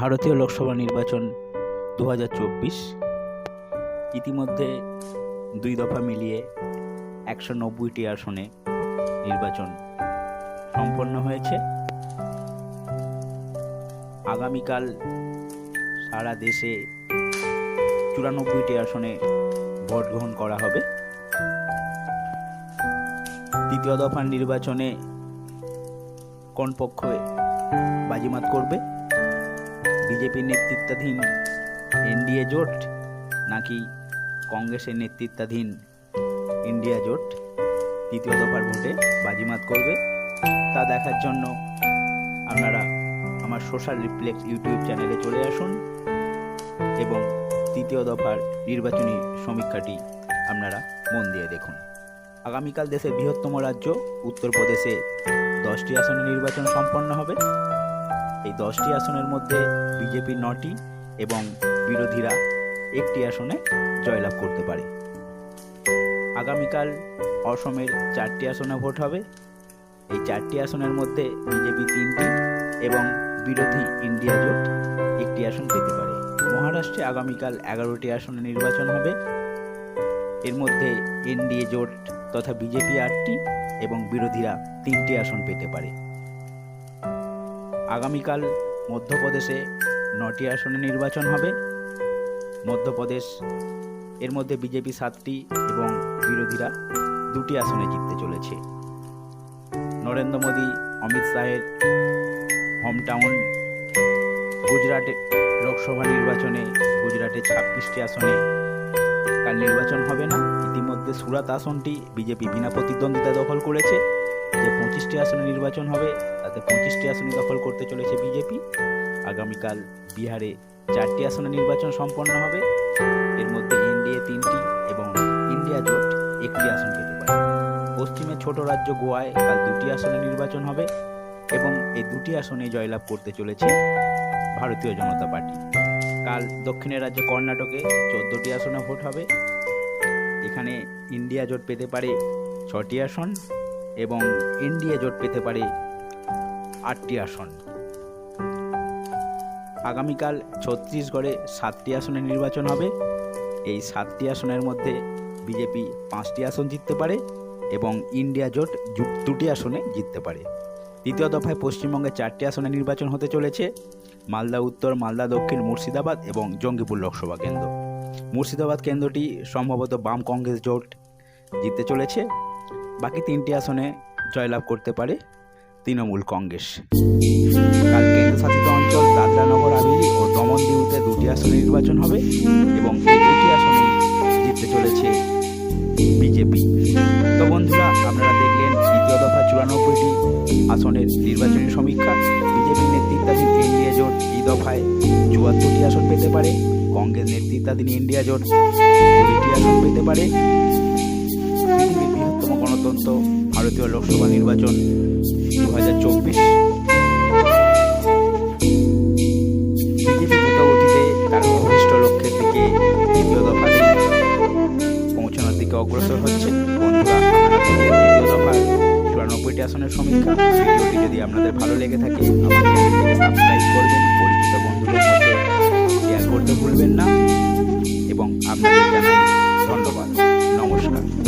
ভারতীয় লোকসভা নির্বাচন দু হাজার চব্বিশ। ইতিমধ্যে দুই দফা মিলিয়ে একশো নব্বইটি আসনে নির্বাচন সম্পন্ন হয়েছে। আগামীকাল সারা দেশে চুরানব্বইটি আসনে ভোট গ্রহণ করা হবে। তৃতীয় দফার নির্বাচনে কোন পক্ষ বাজিমাত করবে। বিজেপির নেতৃত্বাধীন এনডিএ জোট নাকি কংগ্রেসের নেতৃত্বাধীন ইন্ডিয়া জোট তৃতীয় দফার ভোটে বাজিমাত করবে তা দেখার জন্য আপনারা আমার সোশ্যাল রিফ্লেক্স ইউটিউব চ্যানেলে চলে আসুন এবং তৃতীয় দফার নির্বাচনী সমীক্ষাটি আপনারা মন দিয়ে দেখুন। আগামীকাল দেশের বৃহত্তম রাজ্য, উত্তরপ্রদেশে দশটি আসনে নির্বাচন সম্পন্ন হবে। এই দশটি আসনের মধ্যে বিজেপি নটি এবং বিরোধীরা একটি আসনে জয়লাভ করতে পারে। আগামীকাল অসমের চারটি আসনে ভোট হবে। এই চারটি আসনের মধ্যে বিজেপি তিনটি এবং বিরোধী ইন্ডিয়া জোট একটি আসন পেতে পারে। মহারাষ্ট্রে আগামীকাল এগারোটি আসনে নির্বাচন হবে। এর মধ্যে এনডিএ জোট তথা বিজেপি আটটি এবং বিরোধীরা তিনটি আসন পেতে পারে। আগামীকাল মধ্যপ্রদেশে নটি আসনে নির্বাচন হবে। মধ্যপ্রদেশ, এর মধ্যে বিজেপি সাতটি এবং বিরোধীরা দুটি আসনে জিততে চলেছে। নরেন্দ্র মোদী, অমিত শাহের হোমটাউন গুজরাটে লোকসভা নির্বাচনে গুজরাটে ছাব্বিশটি আসনে কাল নির্বাচন হবে না। ইতিমধ্যে সুরাত আসনটি বিজেপি বিনা প্রতিদ্বন্দ্বিতা দখল করেছে। পঁচিশটি আসনে নির্বাচন হবে, তাতে পঁচিশটি আসনে দখল করতে চলেছে বিজেপি। আগামীকাল বিহারে চারটি আসনে নির্বাচন সম্পন্ন হবে। এর মধ্যে এনডিএ তিনটি এবং ইন্ডিয়া জোট একটি আসন পেতে পারে। পশ্চিমে ছোট রাজ্য গোয়ায় কাল দুটি আসনে নির্বাচন হবে এবং এই দুটি আসনে জয়লাভ করতে চলেছে ভারতীয় জনতা পার্টি। কাল দক্ষিণের রাজ্য কর্ণাটকে চোদ্দোটি আসনে ভোট হবে। এখানে ইন্ডিয়া জোট পেতে পারে ছটি আসন এবং এনডিএ জোট পেতে পারে আটটি আসন। আগামীকাল ছত্তিশগড়ে সাতটি আসনে নির্বাচন হবে। এই সাতটি আসনের মধ্যে বিজেপি পাঁচটি আসন জিততে পারে এবং ইন্ডিয়া জোট দুটি আসনে জিততে পারে। দ্বিতীয় দফায় পশ্চিমবঙ্গে চারটি আসনে নির্বাচন হতে চলেছে। মালদা উত্তর, মালদা দক্ষিণ, মুর্শিদাবাদ এবং জঙ্গিপুর লোকসভা কেন্দ্র। মুর্শিদাবাদ কেন্দ্রটি সম্ভবত বাম কংগ্রেস জোট জিততে চলেছে। বাকি তিনটি আসনে জয়লাভ করতে পারে তৃণমূল কংগ্রেস। কাল কেন্দ্রশাসিত অঞ্চল দাদরা নগর হাভেলি ও দমন দিউতে দুটি আসনে নির্বাচন হবে এবং এই দুটি আসনে জিততে চলেছে বিজেপি। তো বন্ধুরা, আপনারা দেখলেন দ্বিতীয় দফা চুরানব্বইটি আসনের নির্বাচনী সমীক্ষা। বিজেপি নেতৃত্বাধীন এনডিএ জোট এই দফায় চুয়াত্তরটি আসন পেতে পারে, কংগ্রেস নেতৃত্বাধীন ইন্ডিয়া জোট কুড়িটি আসন পেতে পারে। পৃথিবীর গণতন্ত্র ভারতীয় লোকসভা নির্বাচন দু হাজার চব্বিশ দিকে পৌঁছানোর দিকে অগ্রসর হচ্ছে। চুরানব্বইটি আসনের সমীক্ষা। যদি আপনাদের ভালো লেগে থাকে চ্যানেলটিকে সাবস্ক্রাইব করবেন।